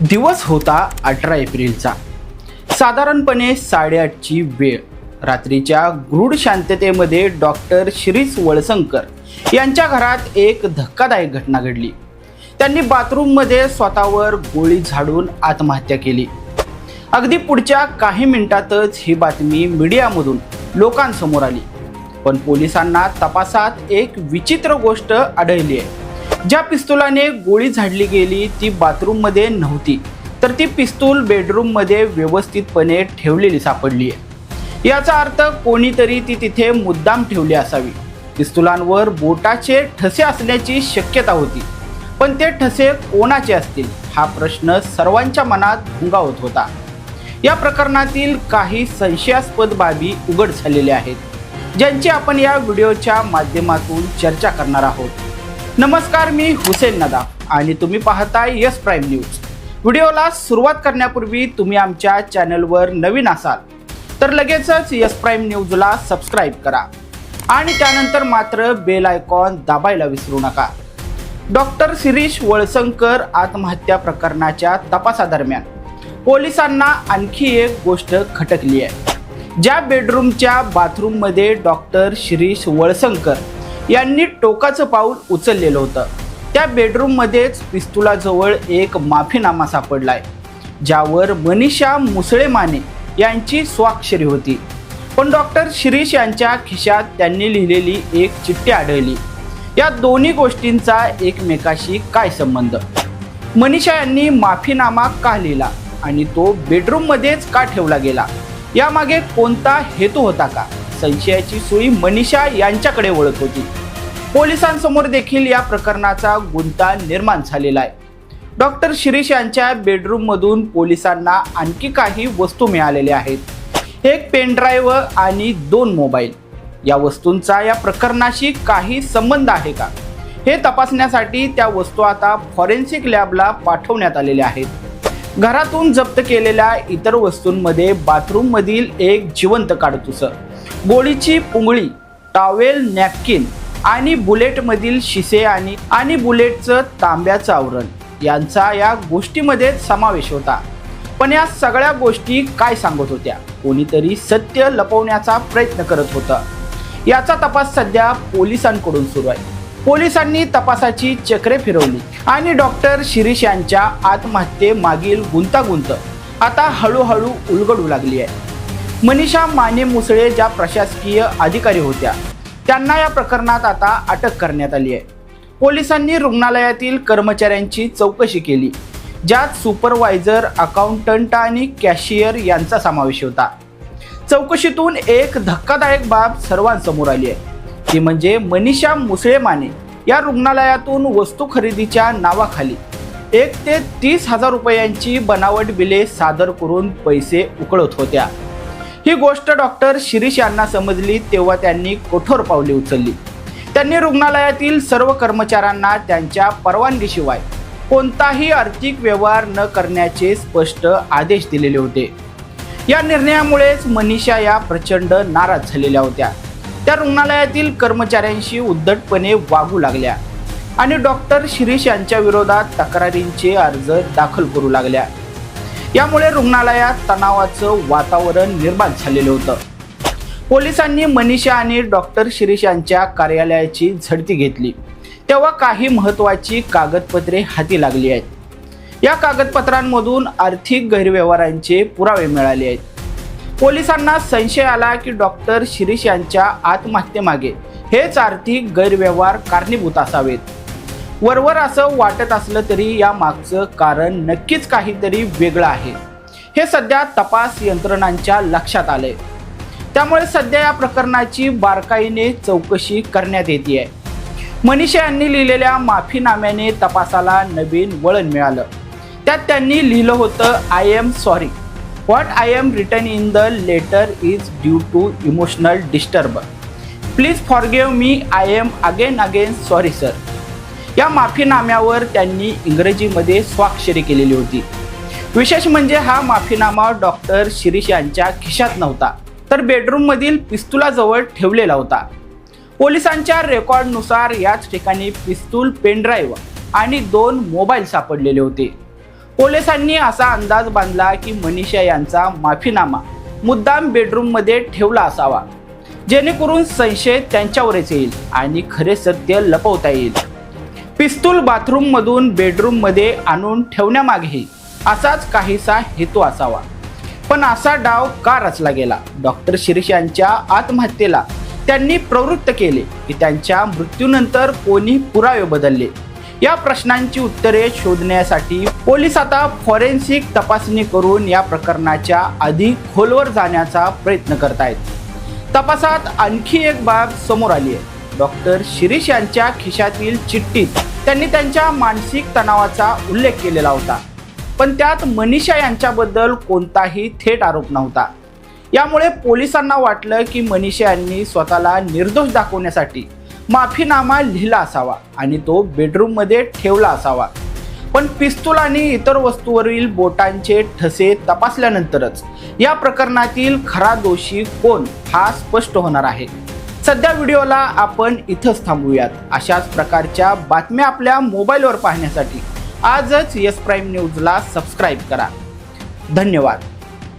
दिवस होता अठरा एप्रिलचा. साधारणपणे साडेआठची वेळ. रात्रीच्या गृढ शांततेमध्ये डॉक्टर शिरीष वळसंकर यांच्या घरात एक धक्कादायक घटना घडली. त्यांनी बाथरूममध्ये स्वतःवर गोळी झाडून आत्महत्या केली. अगदी पुढच्या काही मिनिटातच ही बातमी मीडियामधून लोकांसमोर आली. पण पोलिसांना तपासात एक विचित्र गोष्ट आढळली आहे ज्या पिस्तुलाने गोळी झाडली गेली ती बाथरूममध्ये नव्हती. तर ती पिस्तूल बेडरूममध्ये व्यवस्थितपणे ठेवलेली सापडली आहे याचा अर्थ कोणीतरी ती तिथे मुद्दाम ठेवली असावी. पिस्तुलांवर बोटाचे ठसे असण्याची शक्यता होती. पण ते ठसे कोणाचे असतील हा प्रश्न सर्वांच्या मनात घुंगावत होता. या प्रकरणातील काही संशयास्पद बाबी उघड झालेल्या आहेत ज्यांची आपण या व्हिडिओच्या माध्यमातून चर्चा करणार आहोत. नमस्कार मी हुसेन नदा आणि तुम्ही पाहताय यस प्राईम न्यूज. व्हिडिओला सुरुवात करण्यापूर्वी तुम्ही आमच्या चॅनलवर नवीन असाल तर लगेचच यस प्राईम न्यूजला सबस्क्राईब करा आणि त्यानंतर मात्र बेल आयकॉन दाबायला विसरू नका. डॉक्टर शिरीष वळसंकर आत्महत्या प्रकरणाच्या तपासादरम्यान पोलिसांना आणखी एक गोष्ट खटकली आहे. ज्या बेडरूमच्या बाथरूममध्ये डॉक्टर शिरीष वळसंकर यांनी टोकाचं पाऊल उचललेलं होतं. त्या बेडरूममध्येच पिस्तुलाजवळ एक माफीनामा सापडलाय ज्यावर मनीषा मुसळे माने यांची स्वाक्षरी होती. पण डॉक्टर शिरीष यांच्या खिशात त्यांनी लिहिलेली एक चिठ्ठी आढळली. या दोन्ही गोष्टींचा एकमेकाशी काय संबंध? मनीषा यांनी माफीनामा का लिहिला आणि तो बेडरूममध्येच का ठेवला गेला? यामागे कोणता हेतू होता का? संशयाची सुई मनीषा यांच्याकडे वळत होती. पोलिसांसमोर देखील या प्रकरणाचा गुंता निर्माण झालेला आहे. डॉक्टर शिरीष यांच्या बेडरूममधून पोलिसांना आणखी काही वस्तू मिळालेल्या आहेत. एक पेनड्राईव्ह आणि दोन मोबाईल. या वस्तूंचा या प्रकरणाशी काही संबंध आहे का? हे तपासण्यासाठी त्या वस्तू आता फॉरेन्सिक लॅबला पाठवण्यात आलेल्या आहेत. घरातून जप्त केलेल्या इतर वस्तूंमध्ये बाथरूममधील एक जिवंत काडतुस. गोळीची पुंगळी टॉवेल नॅपकिन आणि बुलेटमधील शिसे आणि आणि बुलेटचं तांब्याचं आवरण. यांचा या गोष्टीमध्ये समावेश होता. पण या सगळ्या गोष्टी काय सांगत होत्या? कोणीतरी सत्य लपवण्याचा प्रयत्न करत होता. याचा तपास सध्या पोलिसांकडून सुरू आहे. पोलिसांनी तपासाची चक्रे फिरवली आणि डॉक्टर शिरीष यांच्या आत्महत्येमागील गुंतागुंत आता हळूहळू उलगडू लागली आहे. मनीषा माने मुसळे ज्या प्रशासकीय अधिकारी होत्या त्यांना या प्रकरणात आता अटक करण्यात आली आहे. पोलिसांनी रुग्णालयातील कर्मचाऱ्यांची चौकशी केली ज्यात सुपरवायझर अकाउंटंट आणि कॅशियर यांचा समावेश होता. चौकशीतून एक धक्कादायक बाब सर्वांसमोर आली आहे. ती म्हणजे मनीषा मुसळे माने या रुग्णालयातून वस्तू खरेदीच्या नावाखाली एक ते तीस हजार रुपयांची बनावट बिले सादर करून पैसे उकळत होत्या. ही गोष्ट डॉक्टर शिरीष यांना समजली तेव्हा त्यांनी कठोर पावले उचलली. त्यांनी रुग्णालयातील सर्व कर्मचाऱ्यांना त्यांच्या परवानगीशिवाय कोणताही आर्थिक व्यवहार न करण्याचे स्पष्ट आदेश दिलेले होते. या निर्णयामुळेच मनीषा या प्रचंड नाराज झालेल्या होत्या. त्या रुग्णालयातील कर्मचाऱ्यांशी उद्धटपणे वागू लागल्या आणि डॉक्टर शिरीष यांच्या विरोधात तक्रारींचे अर्ज दाखल करू लागल्या. यामुळे रुग्णालयात तणावाचं वातावरण निर्माण झालेलं होतं. पोलिसांनी मनीषा आणि डॉक्टर शिरीष यांच्या कार्यालयाची झडती घेतली. तेव्हा काही महत्त्वाची कागदपत्रे हाती लागली आहेत. या कागदपत्रांमधून आर्थिक गैरव्यवहारांचे पुरावे मिळाले आहेत. पोलिसांना संशय आला की डॉक्टर शिरीष यांच्या आत्महत्येमागे हेच आर्थिक गैरव्यवहार कारणीभूत असावेत. वरवर असं वाटत असलं तरी या मागचं कारण नक्कीच काहीतरी वेगळं आहे. हे सध्या तपास यंत्रणांच्या लक्षात आलंय. त्यामुळे सध्या या प्रकरणाची बारकाईने चौकशी करण्यात येते आहे मनीषा यांनी लिहिलेल्या माफीनाम्याने तपासाला नवीन वळण मिळालं. त्यात त्यांनी लिहिलं होतं I am sorry what I am return in the letter is due to emotional disturb please forgive me I am again again sorry sir या माफीनाम्यावर त्यांनी इंग्रजीमध्ये स्वाक्षरी केलेली होती. विशेष म्हणजे हा माफीनामा डॉक्टर शिरीष यांच्या खिशात नव्हता तर बेडरूममधील पिस्तुलाजवळ ठेवलेला होता. पोलिसांच्या रेकॉर्डनुसार याच ठिकाणी पिस्तूल पेनड्राईव्ह आणि दोन मोबाईल सापडलेले होते. पोलिसांनी असा अंदाज बांधला की मनीषा यांचा माफीनामा मुद्दाम बेडरूममध्ये ठेवला असावा जेणेकरून संशय त्यांच्यावरच येईल आणि खरे सत्य लपवता येईल. पिस्तूल बाथरूममधून बेडरूममध्ये आणून ठेवण्यामागेही असाच काहीसा हेतू असावा. पण असा डाव का रचला गेला? डॉक्टर शिरीष यांच्या आत्महत्येला त्यांनी प्रवृत्त केले की त्यांच्या मृत्यूनंतर कोणी पुरावे बदलले? या प्रश्नांची उत्तरे शोधण्यासाठी पोलीस आता फॉरेन्सिक तपासणी करून या प्रकरणाच्या अधिक खोलवर जाण्याचा प्रयत्न करत आहेत तपासात आणखी एक बाब समोर आली आहे डॉक्टर शिरीष यांच्या खिशातील चिठ्ठीत त्यांनी त्यांच्या मानसिक तणावाचा उल्लेख केलेला होता. पण त्यात मनीषा यांच्याबद्दल कोणताही थेट आरोप नव्हता. यामुळे पोलिसांना वाटलं की मनीषा यांनी स्वतःला निर्दोष दाखवण्यासाठी माफीनामा लिहिला असावा आणि तो बेडरूममध्ये ठेवला असावा. पण पिस्तूल आणि इतर वस्तूवरील बोटांचे ठसे तपासल्यानंतरच या प्रकरणातील खरा दोषी कोण हा स्पष्ट होणार आहे. सध्या व्हिडिओला आपण इथंच थांबूयात. अशाच प्रकारच्या बातम्या आपल्या मोबाईलवर पाहण्यासाठी आजच येस प्राईम न्यूजला सबस्क्राईब करा. धन्यवाद.